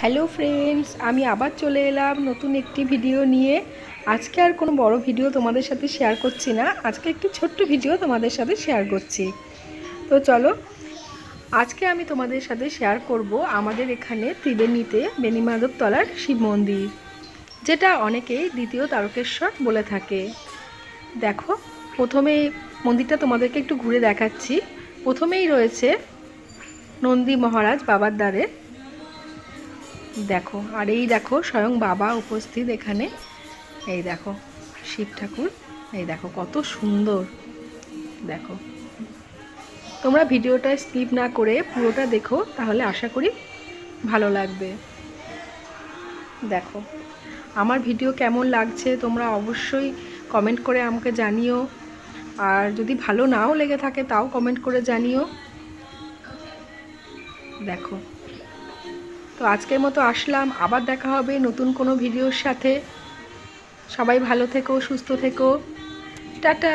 Hello friends, আমি আবার চলে এলাম নতুন একটি ভিডিও নিয়ে। আজকে আর কোনো বড় ভিডিও তোমাদের সাথে শেয়ার করছি না, আজকে একটি ছোট্ট ভিডিও তোমাদের সাথে শেয়ার করছি। তো চলো, আজকে আমি তোমাদের সাথে শেয়ার করব আমাদের এখানে ত্রিবেণীতে বেনিমাধবতলার শিব মন্দির, যেটা অনেকেই দ্বিতীয় তারকেশ্বর বলে থাকে। দেখো, প্রথমে মন্দিরটা তোমাদেরকে একটু ঘুরে দেখাচ্ছি। প্রথমেই রয়েছে নন্দী মহারাজ বাবার দ্বারে দেখো, আর এই দেখো, স্বয়ং বাবা উপস্থিত এখানে। এই দেখো, শিব ঠাকুর। এই দেখো, কত সুন্দর। দেখো। তোমরা ভিডিওটা স্কিপ না করে পুরোটা দেখো, তাহলে আশা করি ভালো লাগবে। দেখো, আমার ভিডিও কেমন লাগছে তোমরা অবশ্যই কমেন্ট করে আমাকে জানিও। আর যদি ভালো নাও লেগে থাকে, তাও কমেন্ট করে জানিও। দেখো। তো আজকের মতো আসলাম। আবার দেখা হবে নতুন কোনো ভিডিওর সাথে। সবাই ভালো থেকো, সুস্থ থেকো। টাটা!